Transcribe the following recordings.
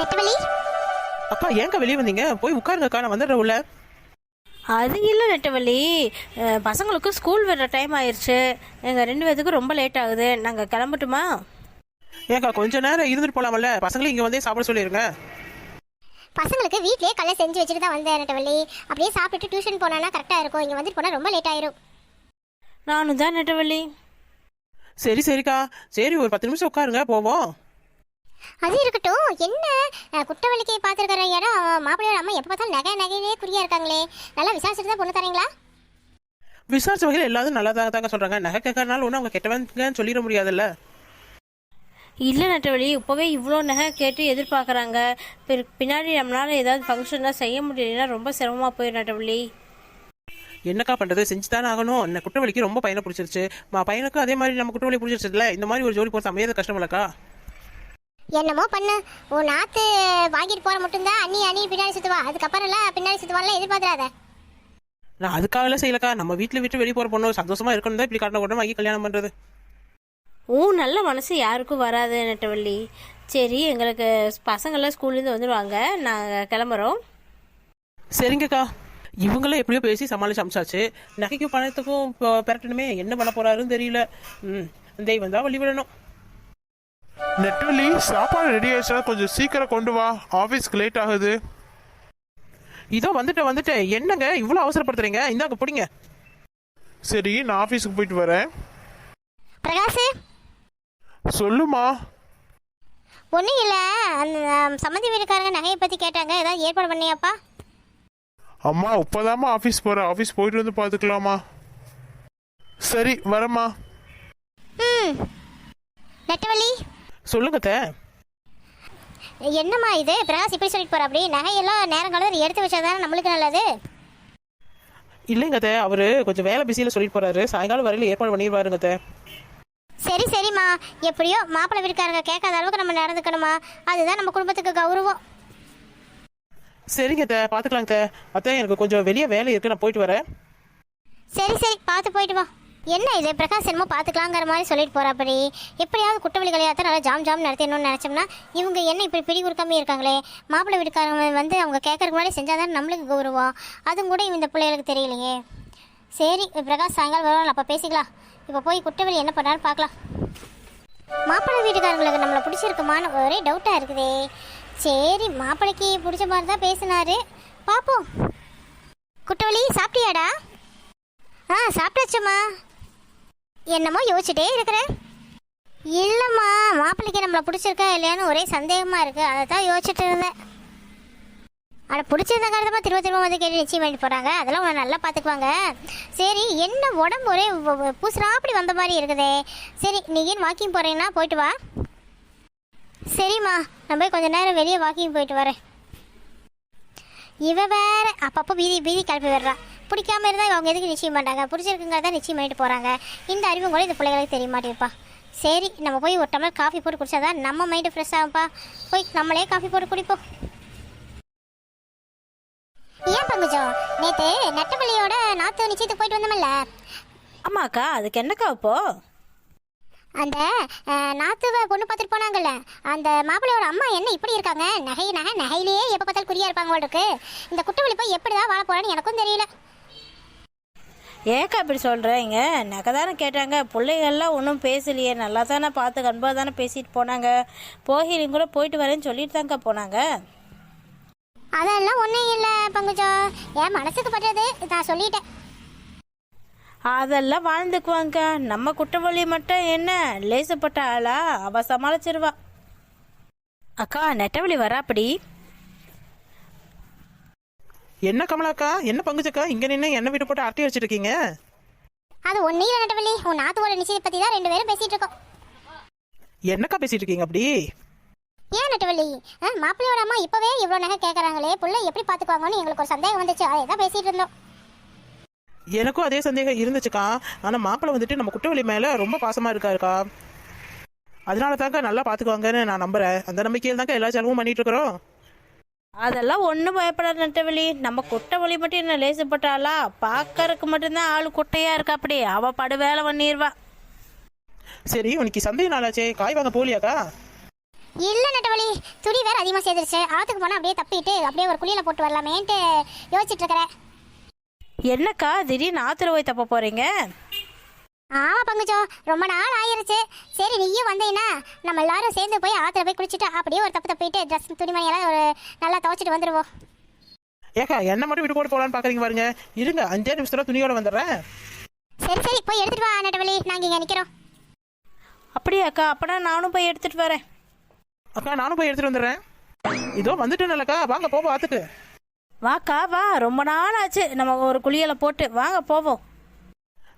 நெட்டவழி அக்கா ஏங்க வெளியே வந்தீங்க? போய் உட்காருங்கக்கா நான் வந்துடுறேன் உள்ள. அது இல்லை நெட்டவள்ளி அஹ், பசங்களுக்கு ஸ்கூல் வர டைம் ஆயிடுச்சு எங்கள் ரெண்டு பேத்துக்கும் ரொம்ப லேட் ஆகுது. நாங்கள் கிளம்பட்டுமா? ஏக்கா கொஞ்ச நேரம் இருந்துட்டு போலாமல்ல? பசங்களையும் இங்க வந்தே சாப்பிட சொல்லிருங்க. பசங்களுக்கு வீட்லயே கல்ல செஞ்சு வச்சுட்டு தான் வந்தேன் நெட்டவழி. அப்படியே சாப்பிட்டுட்டு டியூஷன் போனா கரெக்டா இருக்கும். இங்க வந்துட்டு போனா ரொம்ப லேட் ஆயிரும். நானும் தான் நெட்டவள்ளி சரி சரிக்கா. சரி ஒரு பத்து நிமிஷம் உட்காருங்க போவோம். அது இருக்கட்டும். என்ன? குற்றவாளிக்கு பார்த்துருக்கிற இடம் மாப்பிள்ளையோட அம்மா எப்போ பார்த்தாலும் நகை நகையிலே குறியா இருக்காங்களே. நல்லா விசாரிச்சுட்டு தான் பொண்ணு தரீங்களா? விசாரிச்ச வகையில் எல்லாரும் நல்லா தான் தாங்க சொல்றாங்க. நகை கேட்கறனால ஒன்றும் அவங்க கெட்டவங்கன்னு சொல்லிட முடியாதுல்ல? இல்லை நெட்டவள்ளி இப்போவே இவ்வளோ நகை கேட்டு எதிர்பார்க்குறாங்க. பிற பின்னாடி நம்மளால் ஏதாவது ஃபங்க்ஷனாக செய்ய முடியலன்னா ரொம்ப சிரமமாக போயிடும் நெட்டவள்ளி என்னக்கா பண்றது? செஞ்சு தானே ஆகணும். என்ன குற்றவாளிக்கு ரொம்ப பையனை பிடிச்சிருச்சு. மா பையனுக்கும் அதே மாதிரி நம்ம குற்றவாளி பிடிச்சிருச்சுல இந்த மாதிரி ஒரு ஜோடி போகிறது அமையாது கஷ்டம் இல்லக்கா? என்னமோ பண்ணு. உன் நாத்து வாங்கிட்டு போற மட்டும்தான். அண்ணி அண்ணி பின்னாடி சுத்துவா. அதுக்கப்புறம் எல்லாம் பின்னாடி சுத்துவான்லாம் எதிர்பார்த்துறாத. நான் அதுக்காகலாம் செய்யலக்கா. நம்ம வீட்டில் விட்டு வெளியே போகிற பொண்ணு சந்தோஷமா இருக்கணும் தான் இப்படி காட்டின உடனே வாங்கி கல்யாணம் பண்ணுறது ஊ நல்ல மனசு யாருக்கும் வராது நெட்டவள்ளி. சரி எங்களுக்கு பசங்கள்லாம் ஸ்கூல்லேருந்து வந்துடுவாங்க நாங்கள் கிளம்புறோம். சரிங்கக்கா. இவங்களும் எப்படியோ பேசி சமாளிச்சு அமிச்சாச்சு. நகைக்கும் பணத்துக்கும் இப்போ பெரட்டணுமே. என்ன பண்ண போறாருன்னு தெரியல. ம் தெய்வம் தான் வழி நெட்டவள்ளி சாப்பாடு ரெடி ஆயிடுச்சுன்னா கொஞ்சம் சீக்கிரம் கொண்டு வா. ஆஃபீஸ்க்கு லேட் ஆகுது. இதோ வந்துட்டேன் வந்துட்டேன். என்னங்க? இவ்வளோ அவசரப்படுத்துறீங்க? இந்தாங்க பிடிங்க. சரி நான் ஆஃபீஸுக்கு போயிட்டு வரேன். பிரகாஷ் சொல்லுமா. ஒன்றும் இல்லை. அந்த சம்மந்தி வீட்டுக்காரங்க நகையை பற்றி கேட்டாங்க. ஏதாவது ஏற்பாடு பண்ணியாப்பா? அம்மா இப்போதாம்மா ஆஃபீஸ் போகிறேன் ஆஃபீஸ் போயிட்டு வந்து பார்த்துக்கலாமா சரி வரேம்மா. ம். நெட்டவள்ளி? சொல்லுங்க அத்தை. என்னம்மா இது? பிரகாஷ் இப்படி சொல்லிட்டு போற அப்படி? நகையெல்லாம் நேரம் காலத்தில் எடுத்து வச்சாதானே நம்மளுக்கு நல்லது? இல்லைங்க அத்தை. அவரு கொஞ்சம் வேலை பிஸியில் சொல்லிட்டு போறாரு. சாயங்காலம் வரையில ஏற்பாடு பண்ணிடுவாருங்க அத்தை. சரி சரிம்மா. எப்படியோ மாப்பிள்ளை வீட்டுக்காரங்க கேட்காத அளவுக்கு நம்ம நடந்துக்கணுமா? அதுதான் நம்ம குடும்பத்துக்கு கௌரவம். சரிங்க அத்தை. பார்த்துக்கலாங்க அத்தை. அத்தை எனக்கு கொஞ்சம் வெளியே வேலை இருக்கு. நான் போயிட்டு வரேன். சரி சரி. பார்த்து போயிட்டு வா. என்ன இது? பிரகாஷ் என்னமோ பார்த்துக்கலாங்கிற மாதிரி சொல்லிட்டு போகிறாப்படி எப்படியாவது குற்றவாளி தான் நல்லா ஜாம் ஜாம் நடத்தணும்னு நினச்சோம்னா இவங்க என்ன இப்படி பிடி கொடுக்காம இருக்காங்களே? மாப்பிள்ளை வீட்டுக்காரங்க வந்து அவங்க கேட்கறதுக்கு முன்னாடி செஞ்சாதான் நம்மளுக்கு கௌரவம். அதுவும் கூட இந்த பிள்ளைகளுக்கு தெரியலையே. சரி பிரகாஷ் சாயங்காலம் வருவாங்க அப்போ பேசிக்கலாம். இப்போ போய் குற்றவாளி என்ன பண்ணாலும் பார்க்கலாம் மாப்பிள்ளை வீட்டுக்காரங்களுக்கு நம்மளை பிடிச்சிருக்குமான்னு ஒரே டவுட்டாக இருக்குதே. சரி மாப்பிள்ளைக்கு பிடிச்ச மாதிரி தான் பேசினாரு. பார்ப்போம் குட்டவழி சாப்பிட்டியாடா? ஆ சாப்பிட்டாச்சம்மா. என்னமோ யோசிச்சுட்டே இருக்கிறேன் இல்லைம்மா மாப்பிள்ளைக்கு நம்மளை பிடிச்சிருக்கா இல்லையான்னு ஒரே சந்தேகமாக இருக்குது அதை தான் யோசிச்சுட்டு இருந்தேன். அட பிடிச்சிருந்த காரணமாக திரும்ப திரும்ப வந்து கேட்டு நிச்சயம் பண்ணி போகிறாங்க அதெல்லாம் உன்னை நல்லா பார்த்துக்குவாங்க. சரி என்ன உடம்பு ஒரே பூசுறாப்படி வந்த மாதிரி இருக்குதே. சரி நீ ஏன் வாக்கிங் போகிறீங்கன்னா போயிட்டு வா. சரிம்மா நான் போய் கொஞ்ச நேரம் வெளியே வாக்கிங் போயிட்டு வரேன். இவ வேற அப்பப்போ வீதி வீதி கிளப்பி விடுறான் பிடிக்காம இருந்தால் அவங்க எதுக்கு நிச்சயம் பண்ணுறாங்க பிடிச்சிருக்குங்கிறத நிச்சயம் பண்ணிட்டு போகிறாங்க இந்த அறிவும் கூட இந்த பிள்ளைகளுக்கு தெரிய மாட்டேப்பா சரி நம்ம போய் ஒரு டம்ளர் காஃபி போட்டு குடிச்சாதான் நம்ம மைண்டு ஃப்ரெஷ் ஆகும்ப்பா. போய் நம்மளே காஃபி போட்டு குடிப்போம் ஏன் பங்குஜம்? நேத்து நெட்டப்பள்ளியோட நாத்து நிச்சயத்துக்கு போயிட்டு வந்தோம்ல. ஆமாக்கா அதுக்கு என்னக்கா இப்போ? அந்த நாத்துவ பொண்ணு பார்த்துட்டு போனாங்கல்ல. அந்த மாப்பிள்ளையோட அம்மா என்ன இப்படி இருக்காங்க? நகை நகை நகையிலேயே எப்போ பார்த்தாலும் குறியா இருப்பாங்க இருக்கு. இந்த குற்றவாளி போய் எப்படி தான் வாழ போறான்னு எனக்கும் தெரியல. ஏக்கா இப்படி சொல்கிறீங்க நகை தானே கேட்டாங்க. பிள்ளைகள்லாம் ஒன்றும் பேசலையே. நல்லா தானே பார்த்து அன்பாக தானே பேசிட்டு போனாங்க. போகிறீங்க கூட போயிட்டு வரேன்னு சொல்லிட்டு தாங்க போனாங்க. அதெல்லாம் ஒன்றும் இல்லை பங்குஜம் என் மனசுக்கு பட்டது நான் சொல்லிட்டேன். அதெல்லாம் வாழ்ந்துக்குவாங்க நம்ம குற்றவாளி மட்டும் என்ன? லேசப்பட்ட ஆளா? அவ சமாளிச்சிருவா. அக்கா நெட்டவழி வராப்படி? என்ன கமலாக்கா? என்ன பங்குச்சக்கா? இங்க நின்று என்ன வீட்டு போட்டு அரட்டி வச்சிட்டு இருக்கீங்க அது ஒன்றையும் இல்லை நட்டவள்ளி உன் நாத்துவோட நிச்சயத்தை பற்றி தான் ரெண்டு பேரும் பேசிட்டு இருக்கோம். என்னக்கா பேசிட்டு இருக்கீங்க அப்படி? ஏன் நட்டவள்ளி? மாப்பிள்ளையோட அம்மா இப்போவே இவ்வளோ நகை கேட்குறாங்களே புள்ள எப்படி பார்த்துக்குவாங்கன்னு எங்களுக்கு ஒரு சந்தேகம் வந்துச்சு. அதை தான் பேசிட்டு இருந்தோம். எனக்கும் அதே சந்தேகம் இருந்துச்சுக்கா. ஆனா மாப்பிள்ளை வந்துட்டு நம்ம குற்றவாளி மேல ரொம்ப பாசமா இருக்காருக்கா. அதனால தாங்க நல்லா பாத்துக்குவாங்கன்னு நான் நம்புறேன். அந்த நம்பிக்கையில் தாங்க எல்லா செலவும் பண்ணிட்டு இருக்கிறோம். அதெல்லாம் ஒன்றும் பயப்படாத நெட்டவழி நம்ம குற்றவாளி மட்டும் என்ன லேசப்பட்ட ஆளா பார்க்கறதுக்கு மட்டும்தான் ஆள் குட்டையா இருக்கா அப்படி அவ படு வேலை பண்ணிடுவா சரி உனக்கு சந்தேக நாளாச்சே காய் வாங்க போலியாக்கா இல்ல நட்டவழி துணி வேற அதிகமா சேர்ந்துருச்சு ஆத்துக்கு போனா அப்படியே தப்பிட்டு அப்படியே ஒரு குழியில போட்டு வரலாமேன்ட்டு யோசிச்சுட்டு இருக்கிறேன். என்னக்கா? திடீர்னு ஆத்திர போய் தப்ப போகிறீங்க ஆமா பங்குச்சோ ரொம்ப நாள் ஆயிருச்சு. சரி நீயும் வந்தீங்கன்னா நம்ம எல்லாரும் சேர்ந்து போய் ஆத்துல போய் குளிச்சுட்டு அப்படியே ஒரு தப்பு தப்பிட்டு ட்ரெஸ் துணிமணி எல்லாம் ஒரு நல்லா துவைச்சிட்டு வந்துருவோம். ஏக்கா என்ன மட்டும் விட்டு போட்டு போகலான்னு பார்க்குறீங்க பாருங்க. இருங்க அஞ்சே நிமிஷத்துல துணியோட வந்துடுறேன். சரி சரி போய் எடுத்துட்டு வா நட்டவழி நாங்க இங்க நிக்கிறோம். அப்படியாக்கா அப்பனா நானும் போய் எடுத்துகிட்டு வரேன். அக்கா நானும் போய் எடுத்துட்டு வந்துடுறேன். இதோ வந்துட்டேன்லக்கா வாங்க போப்போம் ஆத்துக்கு. வாக்கா வா. ரொம்ப நாள் ஆச்சு. நம்ம ஒரு குளியலை போட்டு. வாங்க போவோம்.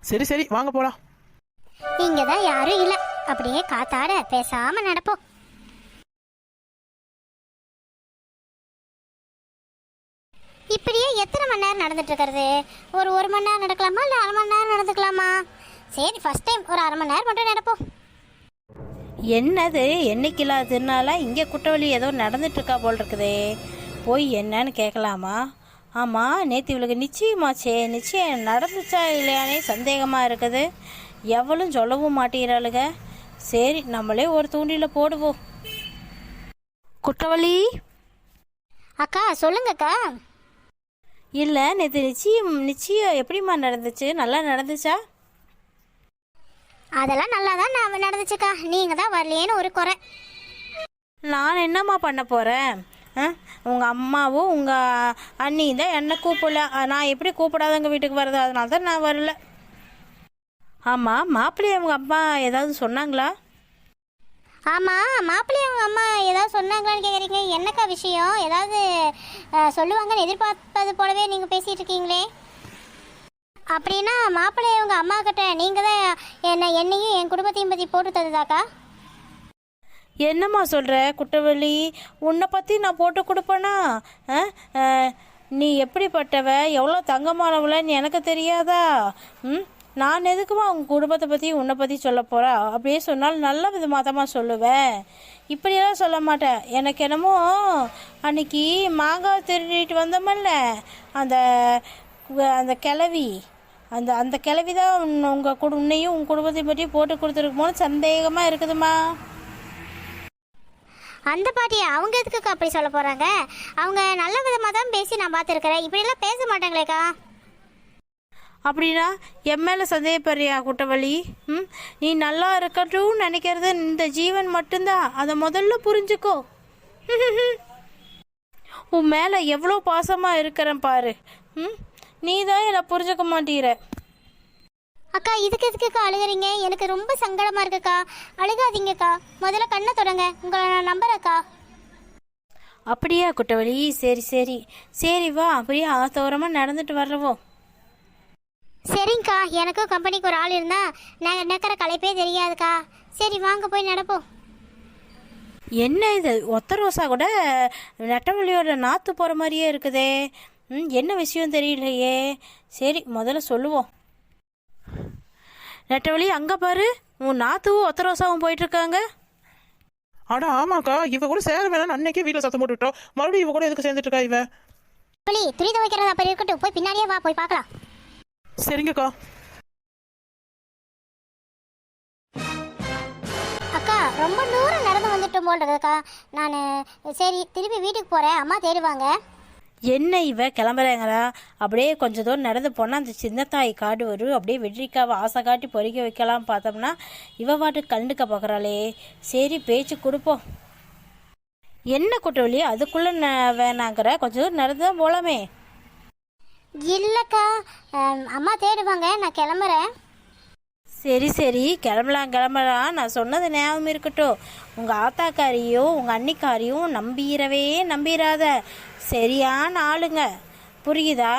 சரி சரி வாங்க போலாம். இங்கதான் யாரும் இல்ல. அப்படியே காத்தாட பேசாம நடப்போம். இப்படியே எத்தனை மணி நேரம் நடந்துட்டு இருக்கிறது? ஒரு ஒரு மணி நேரம் நடக்கலாமா? இல்ல அரை மணி நேரம் நடந்துக்கலாமா? சரி ஃபர்ஸ்ட் டைம் ஒரு அரை மணி நேரம் மட்டும் நடப்போம். என்னது? என்னைக்கில்லா திருநாள இங்கே குற்றவாளி ஏதோ நடந்துட்டு இருக்கா போல் இருக்குதே. போய் என்னன்னு கேட்கலாமா? ஆமாம் நேற்று இவளுக்கு நிச்சயமாச்சே. நிச்சயம் நடந்துச்சா இல்லையானே சந்தேகமாக இருக்குது. எவளும் சொல்லவும் மாட்டேங்கிறாளுங்க சரி நம்மளே ஒரு தூண்டில போடுவோம். குற்றவாளி? அக்கா சொல்லுங்கக்கா. இல்லை நேற்று நிச்சயம் நிச்சயம் எப்படிம்மா நடந்துச்சு? நல்லா நடந்துச்சா? அதெல்லாம் நல்லா தான் நான் நடந்துச்சுக்கா. நீங்க தான் வரலையேன்னு ஒரு குறை. நான் என்னம்மா பண்ண போகிறேன் உங்கள் அம்மாவும் உங்கள் அண்ணி தான் என்னை கூப்பிடல. நான் எப்படி கூப்பிடாதவங்க வீட்டுக்கு வர்றது? அதனால தான் நான் வரல. ஆமாம் மாப்பிள்ளைய அவங்க அம்மா ஏதாவது சொன்னாங்களா? ஆமாம் மாப்பிள்ளைய அவங்க அம்மா ஏதாவது சொன்னாங்களான்னு கேட்குறீங்க என்னக்கா விஷயம்? ஏதாவது சொல்லுவாங்கன்னு எதிர்பார்ப்பது போலவே நீங்கள் பேசிகிட்டு இருக்கீங்களே. அப்படின்னா மாப்பிள்ளைய அவங்க அம்மா கிட்ட நீங்கள் தான் என்னை என்னையும் என் குடும்பத்தையும் பற்றி போட்டு தந்ததாக்கா? என்னம்மா சொல்கிற குற்றவாளி உன்னை பற்றி நான் போட்டு கொடுப்பேனா? நீ எப்படிப்பட்டவ? எவ்வளோ தங்கமானவளன்னு எனக்கு தெரியாதா? ம்? நான் எதுக்குமா உங்கள் குடும்பத்தை பற்றி உன்னை பற்றி சொல்ல போகிறா அப்படியே சொன்னால் நல்ல விதமாக தான் சொல்லுவேன் இப்படியெல்லாம் சொல்ல மாட்டேன் எனக்கு என்னமோ அன்னைக்கு மாங்காய் திருடிட்டு வந்தோமல்ல? அந்த அந்த கிளவி அந்த அந்த கிளவி தான் உங்கள் குடு உன்னையும் உன் குடும்பத்தை பற்றி போட்டு கொடுத்துருக்குமோன்னு சந்தேகமாக இருக்குதுமா அந்த பாட்டி அவங்க எதுக்குக்கா அப்படி சொல்ல போறாங்க? அவங்க நல்ல விதமாக தான் பேசி நான் பார்த்துருக்கிறேன். இப்படிலாம் பேச மாட்டாங்களேக்கா. அப்படின்னா என் மேலே சந்தேகப்படுறியா குட்டவழி ம்? நீ நல்லா இருக்கட்டும் நினைக்கிறது இந்த ஜீவன் மட்டும்தான். அதை முதல்ல புரிஞ்சுக்கோ. உன் மேலே எவ்வளோ பாசமாக இருக்கிறேன் பாரு. ம்? நீ தான் என்னை புரிஞ்சுக்க மாட்டேங்கிற. அக்கா இதுக்கு எதுக்குக்கா அழுகுறீங்க. எனக்கு ரொம்ப சங்கடமா இருக்குக்கா. அழுகாதீங்கக்கா. முதல்ல கண்ணை தொடங்க. உங்களை நான் நம்புறேக்கா அப்படியா குட்டவழி? சரி சரி. சரி வா. அப்படியே ஆத்தோரமாக நடந்துட்டு வர்றவோம் சரிங்கக்கா. எனக்கும் கம்பெனிக்கு ஒரு ஆள் இருந்தா நான் நெக்கிற களைப்பே தெரியாதுக்கா. சரி வாங்க போய் நடப்போம் என்ன இது? ஒத்த ரோசா கூட நெட்டவழியோட நாத்து போகிற மாதிரியே இருக்குதே. ம் என்ன விஷயம் தெரியலையே. சரி முதல்ல சொல்லுவோம். நெட்டவழி அங்கே பாரு. உன் நாத்துவும் ஒத்த ரோசாவும் போயிட்டு இருக்காங்க அட ஆமாக்கா இவ கூட சேர வேணாம் அன்னைக்கே வீட்டில் சத்தம் போட்டு விட்டோம் மறுபடியும் இவ கூட எதுக்கு சேர்ந்துட்டு இருக்கா இவ? புலி துணி துவைக்கிறது அப்படி இருக்கட்டும். போய் பின்னாடியே வா போய் பார்க்கலாம். சரிங்கக்கா. அக்கா ரொம்ப தூரம் நடந்து வந்துட்டோம் போல் இருக்குக்கா நான் சரி திருப்பி வீட்டுக்கு போகிறேன் அம்மா தேடுவாங்க. என்ன இவ கிளம்புறாங்களா அப்படியே கொஞ்ச தூரம் நடந்து போனால் அந்த சின்னத்தாய் காடு வரும் அப்படியே வெற்றிக்காவை ஆசை காட்டி பொறிக்க வைக்கலாம் பார்த்தோம்னா இவ பாட்டு கண்டுக்க பார்க்குறாளே சரி பேச்சு கொடுப்போம். என்ன குற்றவழி? அதுக்குள்ளே வேணாங்கிற. கொஞ்ச தூரம் நடந்து தான் போகலாமே இல்லைக்கா அம்மா தேடுவாங்க. நான் கிளம்புறேன். சரி சரி கிளம்பலாம் கிளம்பலாம். நான் சொன்னது ஞாபகம் இருக்கட்டும். உங்கள் ஆத்தாக்காரியும் உங்கள் அன்னிக்காரியும் நம்பிடவே நம்பிடாத சரியான ஆளுங்க. புரியுதா?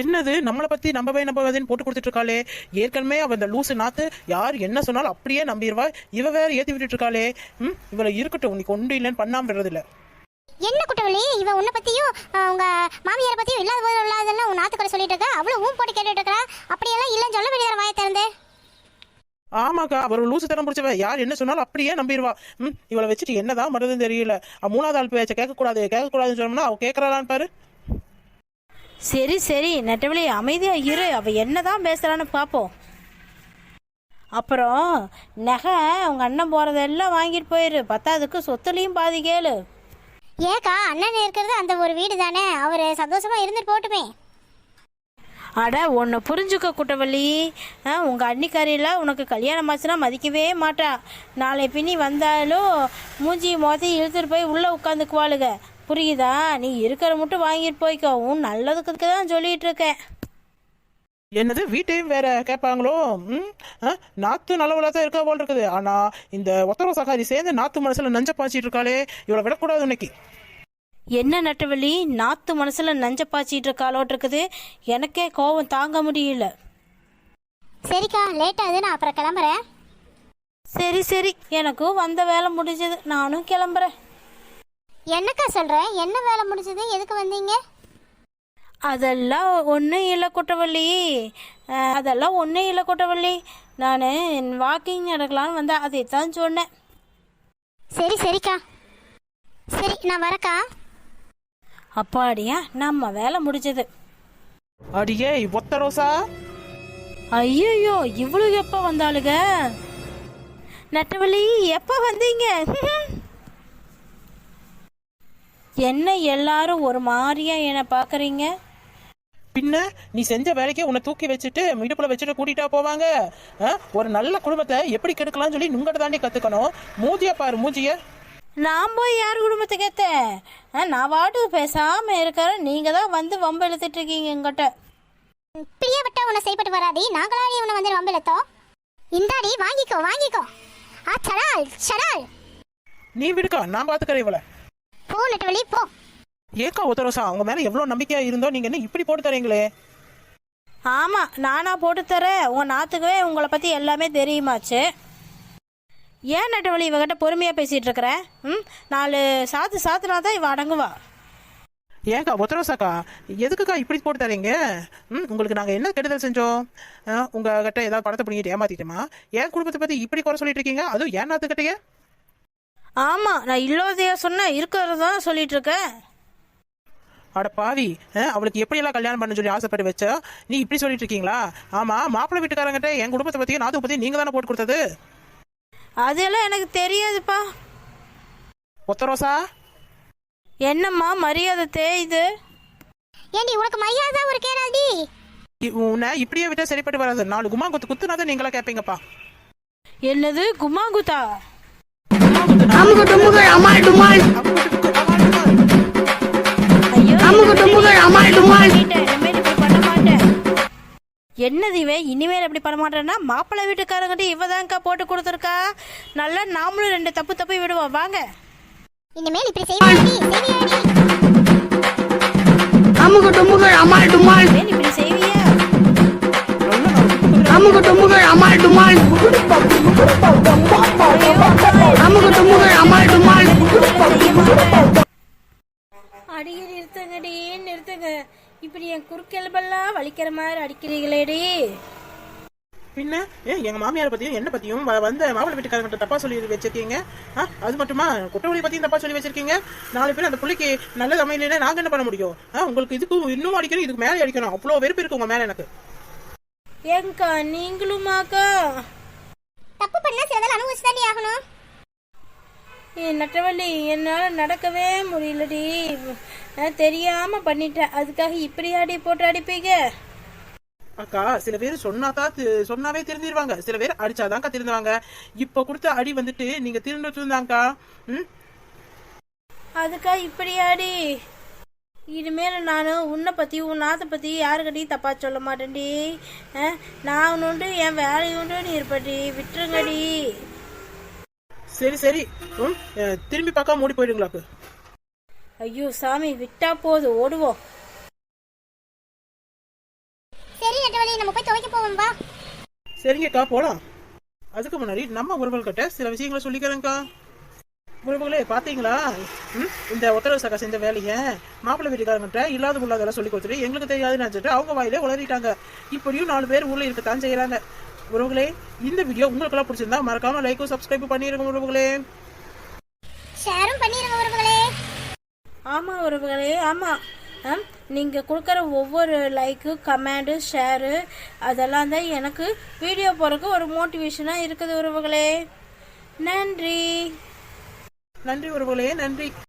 என்னது? நம்மளை பத்தி நம்பவே நம்பவேதுன்னு போட்டு கொடுத்துட்டு இருக்காளே ஏற்கனவே அவ இந்த லூசு நாத்து யார் என்ன சொன்னாலும் அப்படியே நம்பிடுவா இவ வேற ஏத்தி விட்டுட்டு இருக்காளே ம் இவளை இருக்கட்டும் நீ கொண்டு இல்லைன்னு பண்ணாம விடுறதில்லை. என்ன குட்டவள்ளி இவ உன்னை பத்தியும் அஹ், உங்க மாமியாரை பத்தியும் இல்லாத போது இல்லாதெல்லாம் உன் நாத்துக்கடை சொல்லிட்டு இருக்கா அவ்வளவு ஊம் போட்டு கேட்டுட்டு இருக்கா அப்படியெல்லாம் இல்லைன்னு சொல்ல வேண்டியதான வாயை திறந்து? ஆமாக்கா அவர் லூசு தரம் பிடிச்சவ. யார் என்ன சொன்னாலும் அப்படியே நம்பிடுவா. ம் இவளை வச்சுட்டு என்னதான் பண்ணுறதுன்னு தெரியல. அவ மூணாவது ஆள் பேச்ச கேட்கக்கூடாது கேட்கக்கூடாதுன்னு சொன்னோம்னா அவ கேட்கறாளான்னு பாரு. சரி சரி நெட்டவழி அமைதியாக இரு. அவள் என்னதான் பேசுகிறான்னு பார்ப்போம் அப்புறம் நகை உங்கள் அண்ணன் போகிறதெல்லாம் வாங்கிட்டு போயிரு. பத்தாதுக்கு சொத்துலேயும் பாதி கேளு. ஏக்கா அண்ணன் இருக்கிறது அந்த ஒரு வீடு தானே அவர் சந்தோஷமா இருந்துட்டு போட்டுமே. அட ஒன்று புரிஞ்சுக்க குட்டவள்ளி. ஆ உங்கள் அன்னிக்காரியில் உனக்கு கல்யாணம் ஆச்சுன்னா மதிக்கவே மாட்டா. நாளை பின்னி வந்தாலும் மூஞ்சி மோதி இழுத்துட்டு போய் உள்ளே உட்காந்துக்குவாளுங்க புரியுதா? நீ இருக்கிற மட்டும் வாங்கிட்டு போய்க்கோ. உன் நல்லதுக்கு தான் சொல்லிட்டு இருக்கேன். என்னது வீட்டையும் வேற கேட்பாங்களோ? ம்? நாத்து நல்லவளா தான் இருக்கா போல் இருக்குது. ஆனா இந்த ஒத்தரவு சகாரி சேர்ந்து நாத்து மனசுல நஞ்ச பாய்ச்சிட்டு இருக்காளே. இவளை விடக்கூடாது இன்னைக்கு. என்ன நட்டவள்ளி? நாத்து மனசில் நஞ்ச பாய்ச்சிட்டு இருக்காளோட்டு இருக்குது. எனக்கே கோவம் தாங்க முடியல. சரிக்கா லேட் ஆகுது. நான் அப்புறம் கிளம்புறேன். சரி சரி. எனக்கும் வந்த வேலை முடிஞ்சது. நானும் கிளம்புறேன். என்னக்கா சொல்ற? என்ன வேலை முடிஞ்சது? எதுக்கு வந்தீங்க? அதெல்லாம் ஒன்றும் இல்லை குட்டவள்ளி அஹ், அதெல்லாம் ஒன்றும் இல்லை குட்டவள்ளி நான் வாக்கிங் நடக்கலான்னு வந்தேன் அதை தான் சொன்னேன். சரி சரிக்கா. சரி நான் வரக்கா. அப்பாடியா நம்ம வேலை முடிஞ்சது. அடியே ஒத்த ரோசா? ஐயோ இவ்வளோ எப்போ வந்தாளுங்க நட்டவள்ளி எப்போ வந்தீங்க? என்ன எல்லாரும் ஒரு மாதிரியா என்னை பார்க்குறீங்க? பின்ன நீ செஞ்ச வேலைக்கே உன்னை தூக்கி வச்சுட்டு இடுப்புல வச்சுட்டு கூட்டிட்டா போவாங்க. ஆ? ஒரு நல்ல குடும்பத்தை எப்படி கெடுக்கலாம்னு சொல்லி நுங்கட தாண்டி கத்துக்கணும். மூஞ்சிய பாரு மூஞ்சிய. நான் போய் யார் குடும்பத்தை கேட்டேன் ஆ, நான் வாட்டுக்கு பேசாமல் இருக்கிறேன் நீங்கள் தான் வந்து வம்பு இழுத்துட்டு இருக்கீங்க எங்கிட்ட. பிரியப்பட்ட உன்னை செய்யப்பட்டு வராதி. நாங்களாடி உன்னை வந்து வம்பிழுத்தோம் இந்தாடி வாங்கிக்கோ வாங்கிக்கோ. ஆ சடால் சடால் நீ விடுக்கா நான் பாத்துக்கிறேன் இவளை. போ நெட்டவழி போ. ஏக்கா ஒத்த ரோசா அவங்க மேல எவ்வளவு நம்பிக்கையா இருந்தோ நீங்க என்ன இப்படி போட்டு தரீங்களே? ஆமாம் நானா போட்டு தரேன். உங்கள் நாத்துக்கவே உங்களை பற்றி எல்லாமே தெரியுமாச்சு? ஏன் நட்டவழி இவகிட்ட பொறுமையாக பேசிகிட்டு இருக்கிற? ம் நாலு சாத்து சாத்துனா தான் இவ அடங்குவா. ஏங்கா ஒத்த ரோசாக்கா எதுக்குக்கா இப்படி போட்டு தரீங்க? ம் உங்களுக்கு நாங்க என்ன கெடுதல் செஞ்சோம்? ஆ, உங்க கிட்ட ஏதாவது படத்தை பிடிங்கிட்டு ஏமாத்திட்டோமா? என் குடும்பத்தை பத்தி இப்படி குறை சொல்லிட்டு இருக்கீங்க? அதுவும் ஏன் நாத்துக்கிட்டே ஆமாம் நான் இல்லாதையா சொன்னேன் இருக்கிறது தான் சொல்லிட்டு இருக்கேன். அட பாவி அவளுக்கு எப்படியெல்லாம் கல்யாணம் பண்ண சொல்லி ஆசைப்பட்டு வச்சா? நீ இப்படி சொல்லிட்டு இருக்கீங்களா? ஆமா மாப்பிள்ளை வீட்டுக்காரங்கிட்ட என் குடும்பத்தை பத்தியும் நாத்து பத்தியும் நீங்க தானே போட்டு கொடுத்தது? அதெல்லாம் எனக்கு தெரியாதுப்பா. ஒத்த ரோசா? என்னம்மா மரியாதை தேயுது? ஏண்டி உனக்கு மரியாதை ஒரு கேடாடி? உன்னை இப்படியே விட்டா சரிப்பட்டு வராது. நாலு குமா குத்து குத்துனா தான் நீங்களா கேட்பீங்கப்பா என்னது குமாங்குத்தா அமுகு டுமுகள் அமால் டுமால். என்னது இவன்? இனிமேல் எப்படி பண்ண மாட்டேன்னா மாப்பிள்ளை வீட்டுக்காரங்கிட்ட இவதான்க்கா போட்டு கொடுத்துருக்கா. நல்லா நாமளும் ரெண்டு தப்பு தப்பு விடுவோம். வாங்க. இனிமேல் இப்படி செய்வியா அமுகு டுமுகள் அமால் டுமால் அமுகு டுமுகள் அமால் டுமால் இப்படி என் குறுக்கெலும்பெல்லாம் வலிக்கிற மாதிரி அடிக்கிறீங்களேடி பின்ன ஏன் எங்க மாமியார் பத்தியும் என்ன பத்தியும் வ- வந்த மாப்பிள்ளை வீட்டுக்காரங்கிட்ட தப்பா சொல்லி வச்சிருக்கீங்க? ஆ, அது மட்டுமா? குற்றவாளி பத்தியும் தப்பா சொல்லி வச்சிருக்கீங்க? நாலு பேர் அந்த புள்ளைக்கு நல்ல அமையலைன்னா நாங்க என்ன பண்ண முடியும்? ஆ, உங்களுக்கு இதுக்கு இன்னும் அடிக்கணும் இதுக்கு மேலே அடிக்கணும். அவ்வளோ வெறுப்பு இருக்கு உங்க மேல எனக்கு. ஏங்கா நீங்களுமாக்கா. தப்பு பண்ணா சிலதெல்லாம் அனுபவிச்சு தாண்டி ஆகணும். நட்டவள்ளி என்னால் நடக்கவே முடியலடி. நான் தெரியாம பண்ணிட்டேன். அதுக்காக இப்படி அடி போட்டு அடிப்பீங்க? அக்கா சில பேர் சொன்னாதான் தி- சொன்னாவே திருந்திருவாங்க. சில பேர் அடிச்சாதான்க்கா திருந்துவாங்க. இப்ப கொடுத்த அடி வந்துட்டு நீங்க திருந்துட்டு இருந்தாங்கக்கா. ம்? அதுக்காக இப்படி அடி இனிமேல் நான் உன்னை பற்றி உன் நாத்தை பற்றி யாருக்கிட்டையும் தப்பா சொல்ல மாட்டேன்டி. நான் உண்டு என் வேலை உண்டு நீ இருப்படி விட்டுருங்கடி. சரி சரி. ம் திரும்பி பார்க்காம மூடி போயிடுங்களாக்கு ஐயோ சாமி விட்டா போதும் ஓடுவோம் சரி நெட்டவழி நம்ம போய் துவைக்க போவோம் வா. சரிங்கக்கா போலாம். அதுக்கு முன்னாடி நம்ம உறவுகள்கிட்ட சில விஷயங்களை சொல்லிக்கிறேங்க்கா உறவுகளே பாத்தீங்களா? ம், இந்த ஒத்தரவு சக்கா செஞ்ச வேலையை மாப்பிள்ளை வீட்டுக்காரங்கிட்ட இல்லாத உள்ளதெல்லாம் சொல்லி கொடுத்துட்டு எங்களுக்கு தெரியாதுன்னு நினைச்சிட்டு அவங்க வாயிலே உளறிட்டாங்க. இப்படியும் நாலு பேர் ஊர்ல இருக்கத்தான் செய்யறாங்க உறவுகளே இந்த வீடியோ உங்களுக்கெல்லாம் பிடிச்சிருந்தா மறக்காம லைக்கும் சப்ஸ்கிரைப் பண்ணிருங்க உறவுகளே. ஷேரும் பண்ணிருங்க உறவுகளே. ஆமாம் உறவுகளே ஆமாம் நீங்கள் கொடுக்குற ஒவ்வொரு லைக்கு கமெண்டு ஷேரு அதெல்லாம் தான் எனக்கு வீடியோ போகிறதுக்கு ஒரு மோட்டிவேஷனாக இருக்குது உறவுகளே. நன்றி. நன்றி உறவுகளே நன்றி.